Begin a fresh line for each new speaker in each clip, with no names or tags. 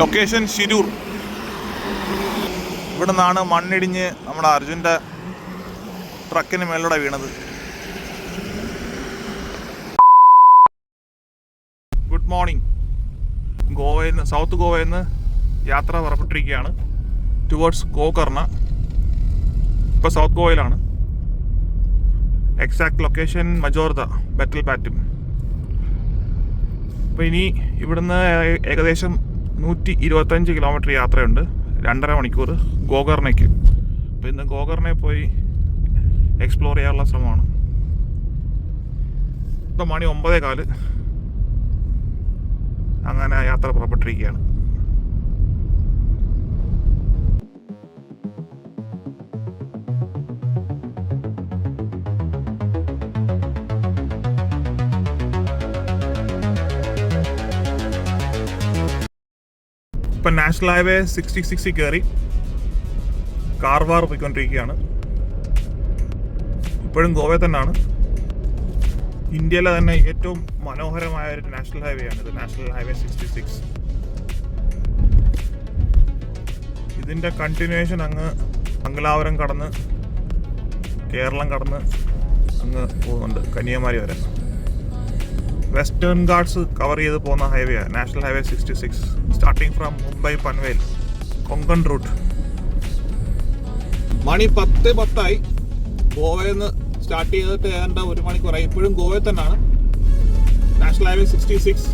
Location Shirur ഇവിടെ നിന്നാണ് മണ്ണിടിഞ്ഞ് നമ്മുടെ അർജുന്റെ ട്രക്കിന് മേലൂടെ വീണത്. ഗുഡ് മോർണിംഗ് ഗോവയിൽ നിന്ന് സൗത്ത് ഗോവയിൽ നിന്ന് യാത്ര പുറപ്പെട്ടിരിക്കുകയാണ്. ടുവേർഡ്സ് ഗോകർണ ഇപ്പോൾ സൗത്ത് ഗോവയിലാണ്. എക്സാക്ട് ലൊക്കേഷൻ മജോർദ ബെറ്റൽ പാറ്റും അപ്പോൾ ഇനി ഇവിടുന്ന് ഏകദേശം നൂറ്റി ഇരുപത്തഞ്ച് കിലോമീറ്റർ യാത്രയുണ്ട്. രണ്ടര മണിക്കൂർ ഗോകർണയ്ക്ക്. അപ്പോൾ ഇന്ന് ഗോകർണയെ പോയി എക്സ്പ്ലോർ ചെയ്യാനുള്ള ശ്രമമാണ്. ഇപ്പം മണി ഒമ്പതേ കാൽ അങ്ങനെ യാത്ര പുറപ്പെട്ടിരിക്കുകയാണ്. നാഷണൽ ഹൈവേ സിക്സ്റ്റി സിക്സിൽ കയറി കാർവാർ പോയിക്കൊണ്ടിരിക്കുകയാണ്. ഇപ്പോഴും ഗോവയിൽ തന്നെയാണ്. ഇന്ത്യയിലെ തന്നെ ഏറ്റവും മനോഹരമായ ഒരു നാഷണൽ ഹൈവേ ആണ് ഇത് നാഷണൽ ഹൈവേ സിക്സ്റ്റി സിക്സ്. ഇതിന്റെ കണ്ടിന്യൂവേഷൻ അങ്ങ് മംഗലാപുരം കടന്ന് കേരളം കടന്ന് അങ്ങ് പോകുന്നുണ്ട് കന്യാകുമാരി വരെ. വെസ്റ്റേൺ ഗാർഡ്സ് കവർ ചെയ്ത് പോകുന്ന highway national highway sixty six. Starting from Mumbai Panvel Konkan route മണി പത്ത് പത്തായി. ഗോവയിൽ നിന്ന് സ്റ്റാർട്ട് ചെയ്തിട്ട് ഏതാണ്ട് ഒരു മണിക്കൂറായി. ഇപ്പോഴും ഗോവയിൽ തന്നെയാണ്. National highway sixty six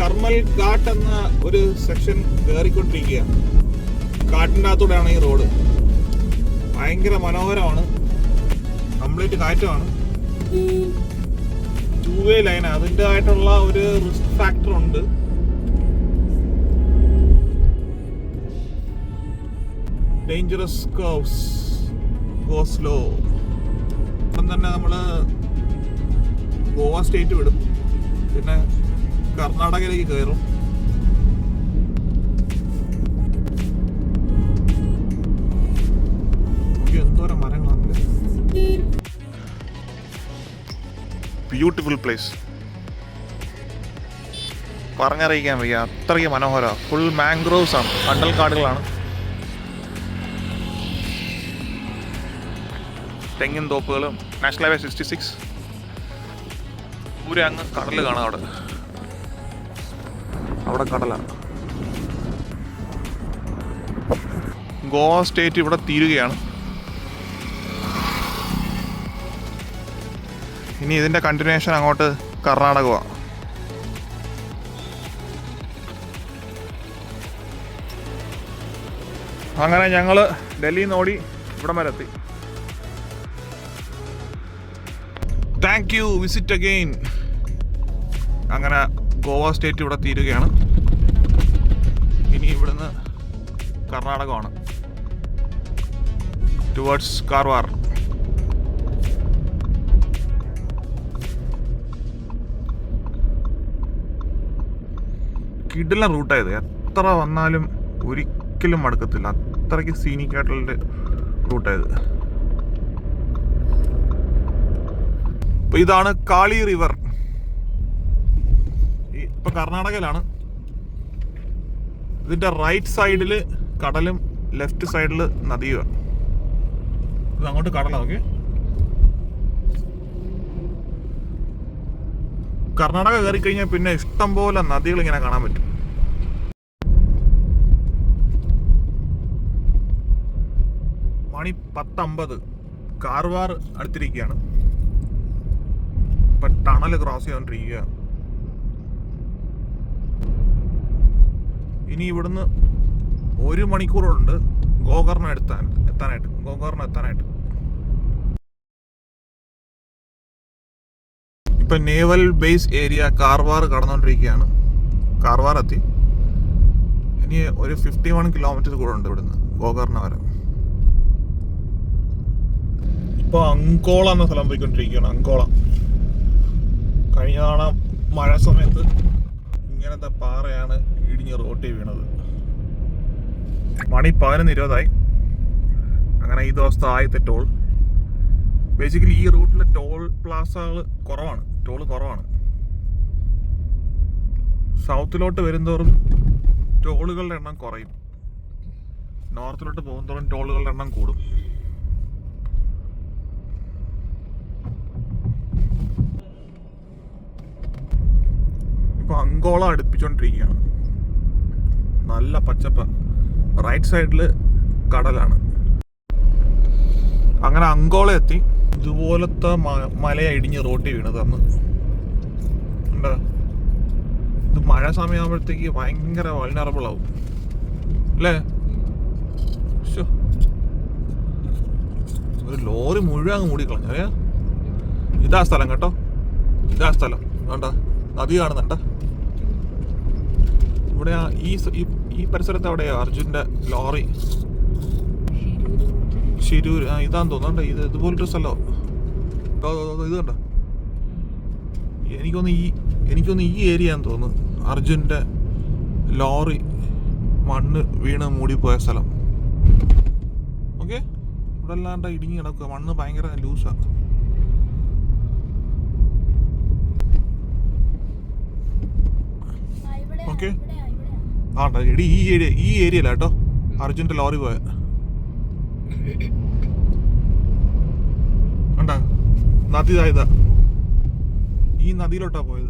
Karmal Ghat എന്ന ഒരു സെക്ഷൻ കയറിക്കൊണ്ടിരിക്കുകയാണ്. കാട്ടിന്റെ അകത്തൂടെയാണ് ഈ റോഡ് ഭയങ്കര മനോഹരമാണ്. കംപ്ലീറ്റ് കാറ്റുമാണ് ടൂ വേ ലൈൻ അതിന്റെതായിട്ടുള്ള ഒരു റിസ്ക് ഫാക്ടർ ഉണ്ട്. ഡേഞ്ചറസ് കർവ്സ് ഗോ സ്ലോ ഇപ്പം തന്നെ നമ്മൾ ഗോവ സ്റ്റേറ്റ് വിടും. പിന്നെ കർണാടകയിലേക്ക് കയറും. മരങ്ങളാണ് ബ്യൂട്ടിഫുൾ പ്ലേസ് പറഞ്ഞറിയിക്കാൻ വയ്യ. അത്രയ്ക്ക് മനോഹര. ഫുൾ മാംഗ്രോവ്സ് ആണ്. കണ്ടൽ കാടുകളാണ് തെങ്ങിൻ തോപ്പുകളും നാഷണൽ ഹൈവേ സിക്സ്റ്റി സിക്സ് ദൂരെ അങ്ങ് കടൽ കാണാം അവിടെ. അവിടെ കടലാണ്. ഗോവ സ്റ്റേറ്റ് ഇവിടെ തീരുകയാണ്. ഇനി ഇതിന്റെ കണ്ടിന്യൂഷൻ അങ്ങോട്ട് കർണാടകമാണ് അങ്ങനെ ഞങ്ങൾ ഡൽഹിയിൽ നിന്ന് ഓടി ഇവിടം വരെ എത്തി. താങ്ക് യു വിസിറ്റ് അഗെയിൻ അങ്ങനെ ഗോവ സ്റ്റേറ്റ് ഇവിടെ തീരുകയാണ്. ഇനി ഇവിടുന്ന് കർണാടകമാണ്. ടുവേർഡ്സ് കാർവാർ കിടില റൂട്ടായത് എത്ര വന്നാലും ഒരിക്കലും മടുക്കത്തില്ല. അത്രയ്ക്ക് സീനിക്കായിട്ടുള്ള റൂട്ടായത് അപ്പൊ ഇതാണ് കാളി റിവർ. ഇപ്പൊ കർണാടകയിലാണ്. ഇതിന്റെ റൈറ്റ് സൈഡിൽ കടലും ലെഫ്റ്റ് സൈഡിൽ നദിയുമാണ് ഇത് അങ്ങോട്ട് കടലാണ് ഓക്കെ കർണാടക കയറി കഴിഞ്ഞാൽ പിന്നെ ഇഷ്ടം പോലെ നദികൾ ഇങ്ങനെ കാണാൻ പറ്റും. മണി പത്തമ്പത്. കാർവാർ അടുത്തിരിക്കുകയാണ്. ഇപ്പൊ ടണൽ ക്രോസ് ചെയ്തോണ്ടിരിക്കുക ഇനി ഇവിടുന്ന് ഒരു മണിക്കൂറുണ്ട് ഗോകർണ എത്താൻ എത്താനായിട്ട് ഗോകർണ എത്താനായിട്ട്. ഇപ്പൊ നേവൽ ബേസ് ഏരിയ കാർവാർ കടന്നുകൊണ്ടിരിക്കുകയാണ് കാർവാർ എത്തി. ഇനി ഒരു ഫിഫ്റ്റി വൺ കിലോമീറ്റർ കൂടെ ഉണ്ട് ഇവിടുന്ന് ഗോകർണ വരെ. ഇപ്പൊ അങ്കോള എന്ന സ്ഥലം പോയിക്കൊണ്ടിരിക്കുകയാണ് അങ്കോള. കഴിഞ്ഞ തവണ മഴ സമയത്ത് ഇങ്ങനത്തെ പാറയാണ് ഇടിഞ്ഞ് റോട്ടിൽ വീണത്. മണി പതിനൊന്ന് ഇരുപതായി. അങ്ങനെ ഈ ദിവസത്തെ ആദ്യത്തെ ടോൾ. ബേസിക്കലി ഈ റൂട്ടിലെ ടോൾ പ്ലാസകൾ കുറവാണ്. ടോൾ കുറവാണ്. സൗത്തിലോട്ട് വരുന്തോറും ടോളുകളുടെ എണ്ണം കുറയും. നോർത്തിലോട്ട് പോകുന്നതോറും ടോളുകളുടെ എണ്ണം കൂടും. ഇപ്പൊ അങ്കോള അടുപ്പിച്ചുകൊണ്ടിരിക്കുകയാണ് നല്ല പച്ചപ്പ. റൈറ്റ് സൈഡിൽ കടലാണ്. അങ്ങനെ അങ്കോള എത്തി. ഇതുപോലത്തെ മ- മലയാ ഇടിഞ്ഞ് റോട്ടി വീണത് അന്ന് ഇത് മഴ സമയമാകുമ്പോഴത്തേക്ക് ഭയങ്കര വൾനറബിൾ ആവും. അല്ലേ. ഒരു ലോറി മുഴുവൻ അങ്ങ് മൂടിക്കളഞ്ഞു. ഇതാ സ്ഥലം കേട്ടോ. ഇതാ സ്ഥലം. വേണ്ട. നദി കാണുന്നുണ്ട. ഇവിടെ ആ ഈ ഈ- പരിസരത്ത് എവിടെയാ? അർജുന്റെ ലോറി. ശിരൂർ ആ ഇതാന്ന് തോന്നുന്നുണ്ട് ഇത് ഇതുപോലൊരു സ്ഥലം. ഇത് കണ്ട? എനിക്കൊന്ന് ഈ എനിക്കൊന്ന് ഈ ഏരിയ എന്ന് തോന്നുന്നു. അർജുന്റെ ലോറി മണ്ണ് വീണ് മൂടിപ്പോയ സ്ഥലം. ഓക്കെ? ഇവിടെ അല്ലാണ്ട് ഇടിഞ്ഞ് കിടക്കുക. മണ്ണ് ഭയങ്കര ലൂസാ. ഓക്കെ
ഇവിടെയാ, ഓക്കേ.
ആണ്ട എടി ഈ ഏരിയ ഈ ഏരിയയില കേട്ടോ. അർജുന്റെ ലോറി പോയ. കണ്ട? നദി ദാ ഇതാ. ഈ നദിയിലോട്ടാ പോയത്.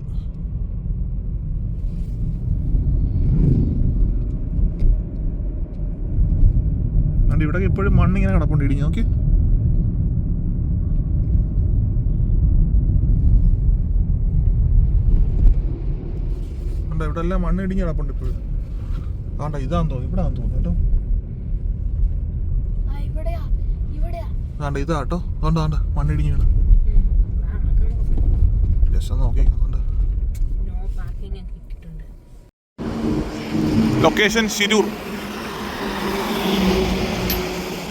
ഇവിടെ ഇപ്പോഴും മണ്ണിങ്ങനെ കിടപ്പുണ്ട്. ഇടിഞ്ഞു നോക്കി. ഇവിടെ എല്ലാം മണ്ണ് ഇടിഞ്ഞ് കിടപ്പുണ്ട് ഇപ്പോഴും. ആണ്ട ഇതാന്ന് തോന്നുന്നു. ഇവിടെ ആന്ന് തോന്നുന്നു കേട്ടോ.
ആ, ഇവിടെയാ, ഇവിടെയാ.
ആണ്ട ഇതാ കേട്ടോ. അതുകൊണ്ട് ആണ്ട മണ്ണ് വീണ്. ജസ്റ്റ് ഒന്ന് നോക്കി അതുകൊണ്ട്.
നോ പാർക്കിംഗ് ഒക്കെ
ലൊക്കേഷൻ ശിരൂർ.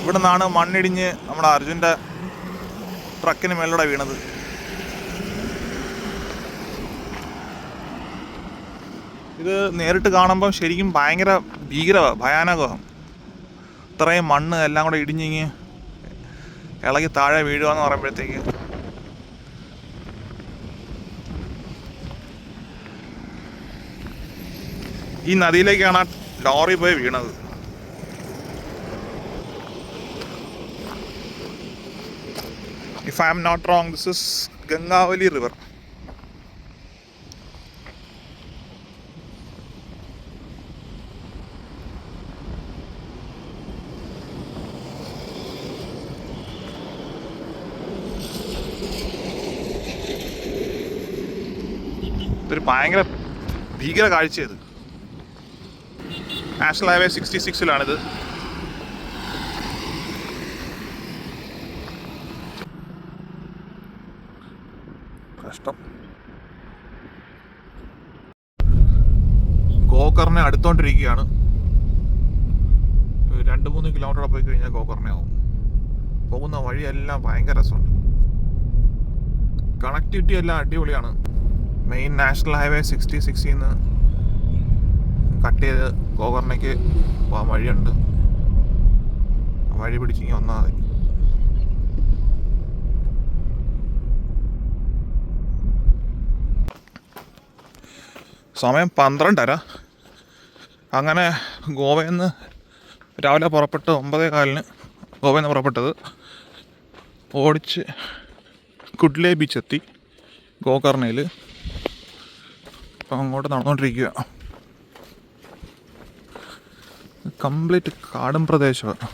ഇവിടെ നിന്നാണ് മണ്ണിടിഞ്ഞ് നമ്മുടെ അർജുന്റെ ട്രക്കിന് മേലൂടെ വീണത്. ഇത് നേരിട്ട് കാണുമ്പം ശരിക്കും ഭയങ്കര ഭീകര ഭയാനകമാണ് ഇത്രയും മണ്ണ് എല്ലാം കൂടെ ഇടിഞ്ഞിങ്ങ് ഇളകി താഴെ വീഴുക എന്ന് പറയുമ്പോഴത്തേക്ക്. ഈ നദിയിലേക്കാണ് ലോറി പോയി വീണത്. If I'm not wrong this is Gangavali river ഇതൊരു ഭയങ്കര ഭീകര കാഴ്ചയത് നാഷണൽ ഹൈവേ സിക്സ്റ്റി സിക്സിലാണിത്. കഷ്ടം ഗോക്കറിനെ അടുത്തോണ്ടിരിക്കുകയാണ്. രണ്ട് മൂന്ന് കിലോമീറ്റർ പോയി കഴിഞ്ഞാൽ ഗോകർണയാവും പോകുന്ന വഴിയെല്ലാം ഭയങ്കര രസമുണ്ട്. കണക്ടിവിറ്റി എല്ലാം അടിപൊളിയാണ്. മെയിൻ നാഷണൽ ഹൈവേ സിക്സ്റ്റി സിക്സിൽ നിന്ന് കട്ട് ചെയ്ത് ഗോകർണയ്ക്ക് പോകാൻ വഴിയുണ്ട്. വഴി പിടിച്ചിങ്ങി വന്നാൽ മതി. സമയം പന്ത്രണ്ടര. അങ്ങനെ ഗോവയിൽ നിന്ന് രാവിലെ പുറപ്പെട്ട് ഒമ്പതേ കാലിന് ഗോവയിൽ നിന്ന് പുറപ്പെട്ടത് ഓടിച്ച് കുഡ്ലേ ബീച്ച് എത്തി ഗോകർണയിൽ അപ്പം അങ്ങോട്ട് നടന്നുകൊണ്ടിരിക്കുക കംപ്ലീറ്റ് കാടും പ്രദേശമാണ്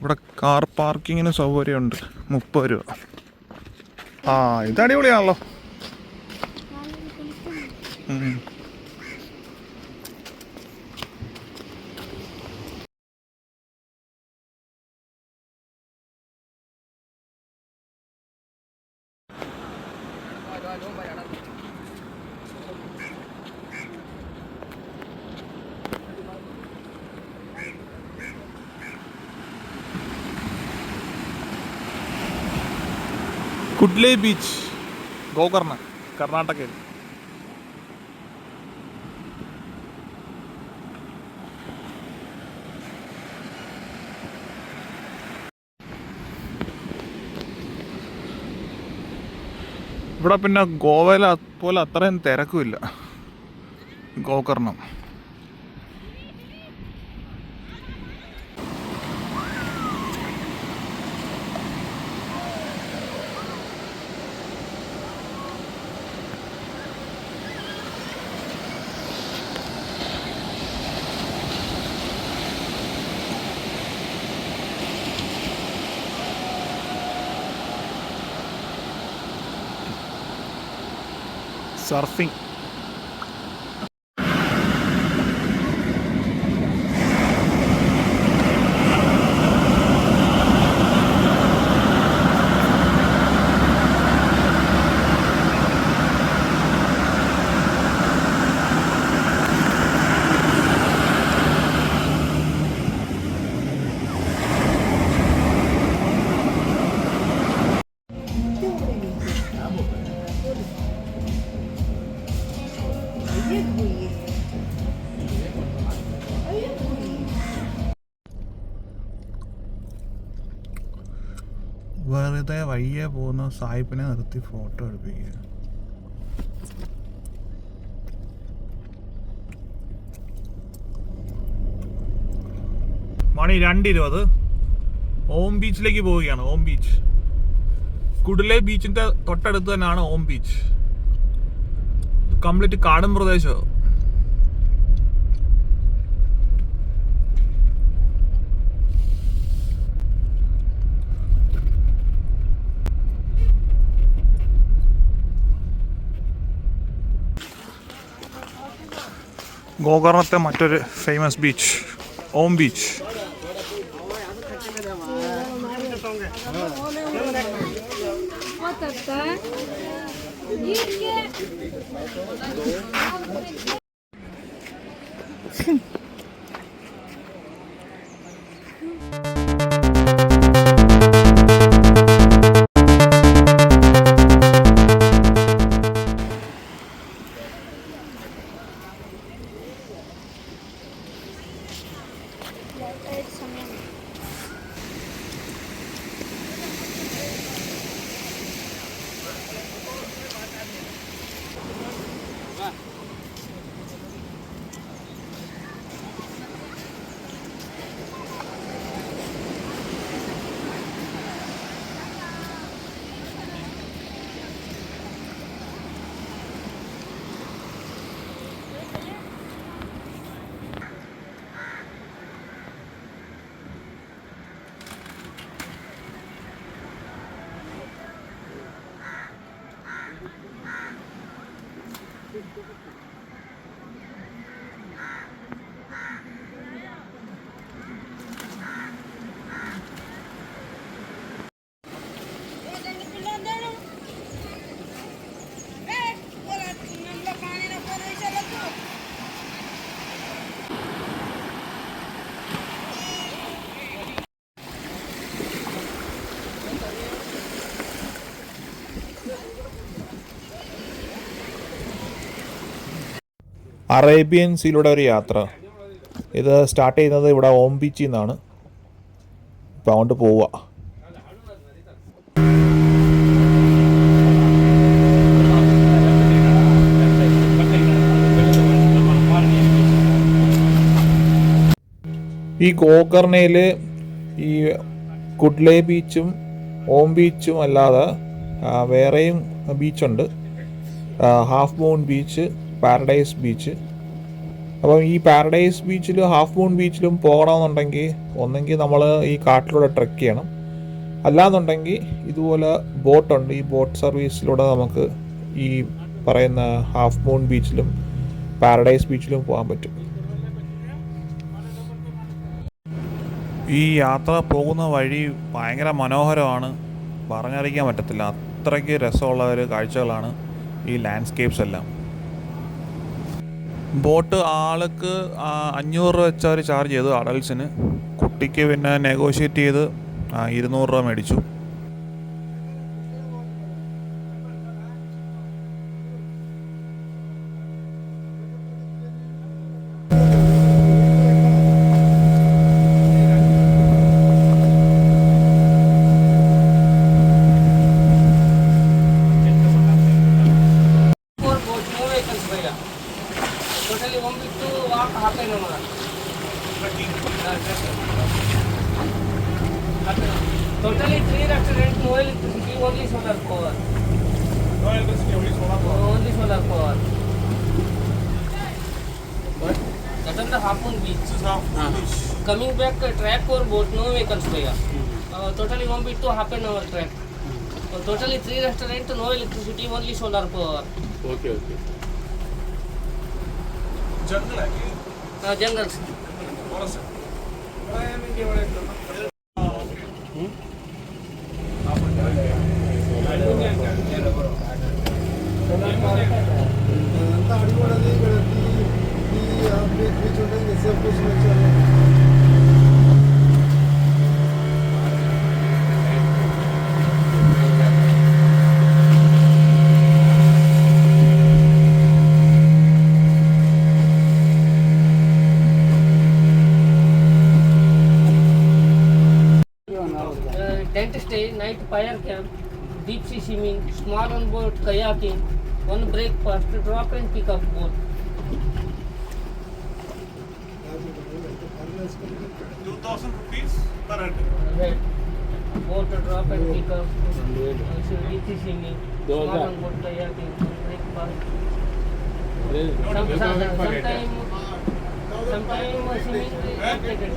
ഇവിടെ കാർ പാർക്കിങ്ങിന് സൗകര്യമുണ്ട്. മുപ്പത് രൂപ. ആ ഇത് അടിപൊളിയാണല്ലോ. കുഡ്ലേ ബീച്ച് ഗോകർണ കർണാടകയിൽ. ഇവിടെ പിന്നെ ഗോവയിലെ പോലെ അത്രയും തിരക്കുമില്ല. ഗോകർണം. So I think വെറുതെ വഴിയെ പോകുന്ന സായിപ്പിനെ നിർത്തി ഫോട്ടോ എടുപ്പിക്കുക. മണി രണ്ടിരുപത്. ഓം ബീച്ചിലേക്ക് പോവുകയാണ് ഓം ബീച്ച്. കുടിലെ ബീച്ചിന്റെ തൊട്ടടുത്ത് തന്നെയാണ് ഓം ബീച്ച്. കംപ്ലീറ്റ് കാടും പ്രദേശം ഗോകർണത്തെ മറ്റൊരു famous beach Om beach Arabian സീലൂടെ ഒരു യാത്ര. ഇത് സ്റ്റാർട്ട് ചെയ്യുന്നത് ഇവിടെ ഓം ബീച്ചിൽ നിന്നാണ്. ഇപ്പം അങ്ങോട്ട് പോവുക. ഈ ഗോകർണയിൽ ഈ കുഡ്ലെ ബീച്ചും ഓം ബീച്ചും അല്ലാതെ വേറെയും ബീച്ചുണ്ട്. Half moon beach. Paradise beach അപ്പം ഈ പാരഡൈസ് ബീച്ചിലും ഹാഫ് മൂൺ ബീച്ചിലും പോകണമെന്നുണ്ടെങ്കിൽ ഒന്നെങ്കിൽ നമ്മൾ ഈ കാട്ടിലൂടെ ട്രെക്ക് ചെയ്യണം. അല്ലാന്നുണ്ടെങ്കിൽ ഇതുപോലെ ബോട്ടുണ്ട് ഈ ബോട്ട് സർവീസിലൂടെ നമുക്ക് ഈ പറയുന്ന ഹാഫ് മൂൺ ബീച്ചിലും പാരഡൈസ് ബീച്ചിലും പോകാൻ പറ്റും. ഈ യാത്ര പോകുന്ന വഴി ഭയങ്കര മനോഹരമാണ്. പറഞ്ഞറിയിക്കാൻ പറ്റത്തില്ല. അത്രയ്ക്ക് രസമുള്ള ഒരു കാഴ്ചകളാണ് ഈ ലാൻഡ്സ്കേപ്സ് എല്ലാം. ബോട്ട് ആൾക്ക് അഞ്ഞൂറ് രൂപ വെച്ച് അവർ ചാർജ് ചെയ്തു അഡൽസിന് കുട്ടിക്ക് പിന്നെ നെഗോഷിയേറ്റ് ചെയ്ത് ഇരുന്നൂറ് രൂപ മേടിച്ചു.
Totally three restaurants, no electricity, only solar power.
Okay, okay.
Jungle, I
uh, Jungles. Fire camp, deep sea swimming, small on board kayaking, one breakfast, drop and pick up boat.
2000 rupees per head.
Right. Boat drop and pick up, uh, so deep sea swimming, small on board kayaking, one breakfast. Some, some, sometime, sometime uh, swimming is updated.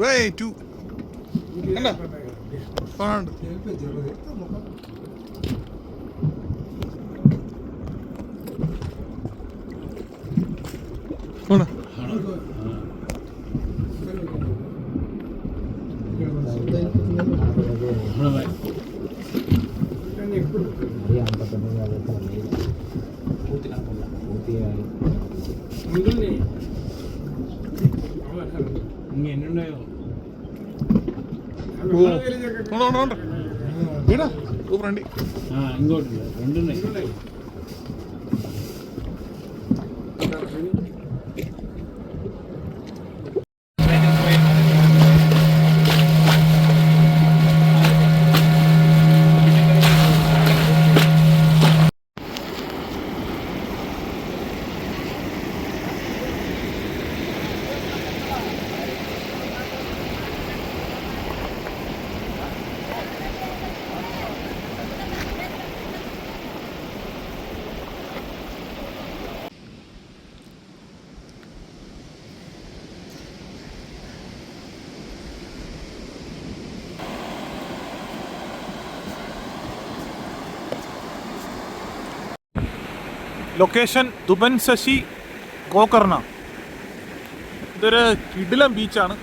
Way to എന്താ പറഞ്ഞു
రండి. ఇంకోటి రెండు ఉన్నాయి.
Location ദുബൻ Sasi Gokarna ഇതൊരു കിടിലം ബീച്ചാണ്.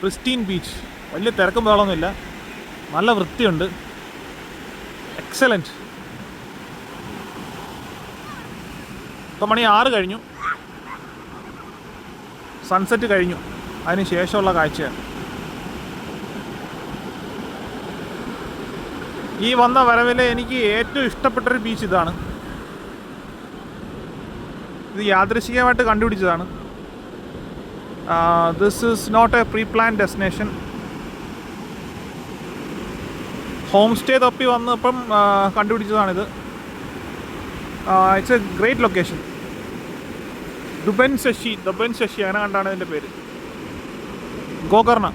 Christine beach വലിയ തിരക്കും ബഹളമൊന്നുമില്ല. നല്ല വൃത്തിയുണ്ട്. എക്സലന്റ് ഇപ്പം മണി ആറ് കഴിഞ്ഞു. സൺസെറ്റ് കഴിഞ്ഞു. അതിന് ശേഷമുള്ള കാഴ്ചയാണ്. ഈ വന്ന വരവിലെ എനിക്ക് ഏറ്റവും ഇഷ്ടപ്പെട്ടൊരു ബീച്ച് ഇതാണ്. ഇത് യാദൃശികമായിട്ട് കണ്ടുപിടിച്ചതാണ്. This is not a pre plan destination home stay തപ്പി വന്നപ്പം കണ്ടുപിടിച്ചതാണിത്. It's a great location Duban Shashi Duban Shashi അങ്ങനെ കണ്ടാണ് ഇതിന്റെ പേര്. Gokarna.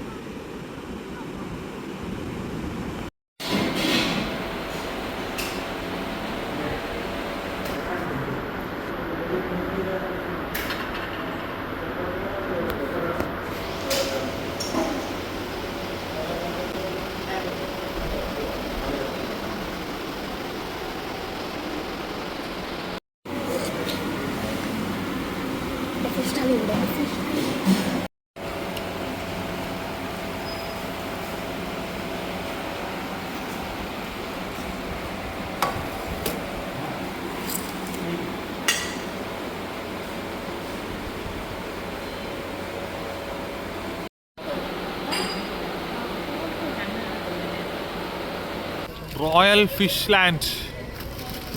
Royal fish land.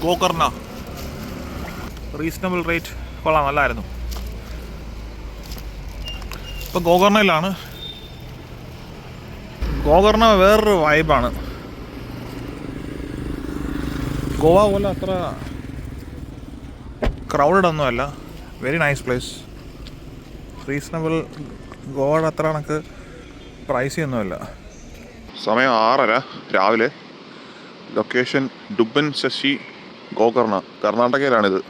Gokarna. Reasonable rate കൊള്ളാം നല്ലായിരുന്നു. ഇപ്പം ഗോകർണയിലാണ്. ഗോകർണ വേറൊരു വൈബാണ് ഗോവ പോലെ അത്ര ക്രൗഡഡ് ഒന്നുമല്ല വെരി നൈസ് പ്ലേസ് റീസണബിൾ ഗോവയുടെ അത്ര കണക്ക് പ്രൈസി ഒന്നുമല്ല. സമയം ആറര. രാവിലെ ലൊക്കേഷൻ ഡുബൻ ശശി ഗോകർണ കർണാടകയിലാണിത്.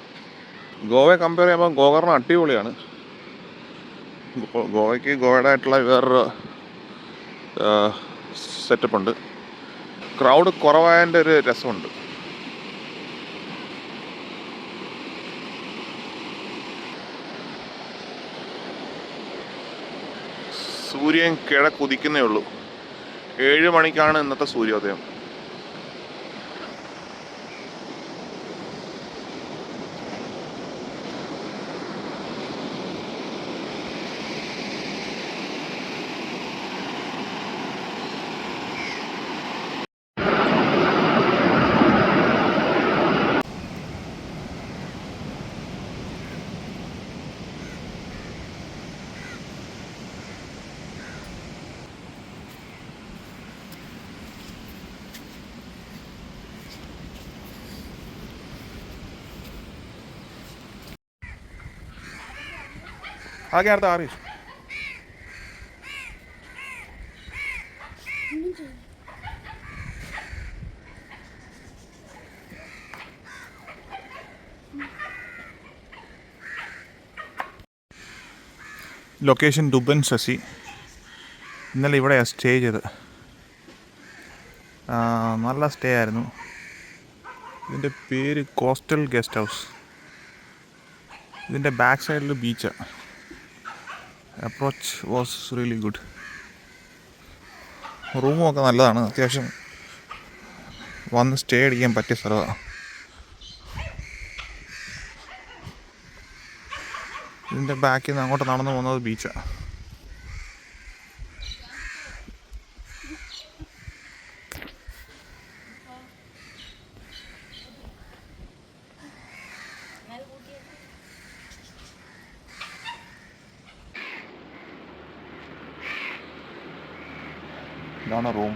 ഗോവയെ കമ്പയർ ചെയ്യുമ്പോൾ ഗോകർണ അടിപൊളിയാണ്. ഗോവയ്ക്ക് ഗോവയുടെ ആയിട്ടുള്ള വേറൊരു സെറ്റപ്പ് ഉണ്ട്. ക്രൗഡ് കുറവായതിന്റെ ഒരു രസമുണ്ട്. സൂര്യൻ കിഴക്കുതിക്കുന്നേ ഉള്ളൂ. ഏഴ് മണിക്കാണ് ഇന്നത്തെ സൂര്യോദയം. അതൊക്കെ നേരത്തെ ആറി ലൊക്കേഷൻ ദുബൻ ശശി ഇന്നലെ ഇവിടെ സ്റ്റേ ചെയ്തത് നല്ല സ്റ്റേ ആയിരുന്നു. ഇതിന്റെ പേര് കോസ്റ്റൽ ഗസ്റ്റ് ഹൗസ് ഇതിന്റെ ബാക്ക് സൈഡിൽ ബീച്ചാണ് അപ്രോച്ച് വാസ് റിയലി ഗുഡ് റൂമും ഒക്കെ നല്ലതാണ്. അത്യാവശ്യം വന്ന് സ്റ്റേ അടിക്കാൻ പറ്റിയ സ്ഥലമാണ് ഇതിന്റെ ബാക്കിൽ നിന്ന് അങ്ങോട്ട് നടന്നു പോകുന്നത് ബീച്ചാണ് ഇതാണ് room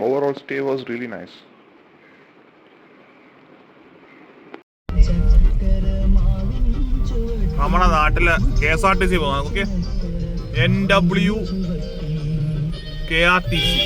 overall stay was really nice. നമ്മുടെ നാട്ടിൽ K S R T C പോകാം okay N W K R T C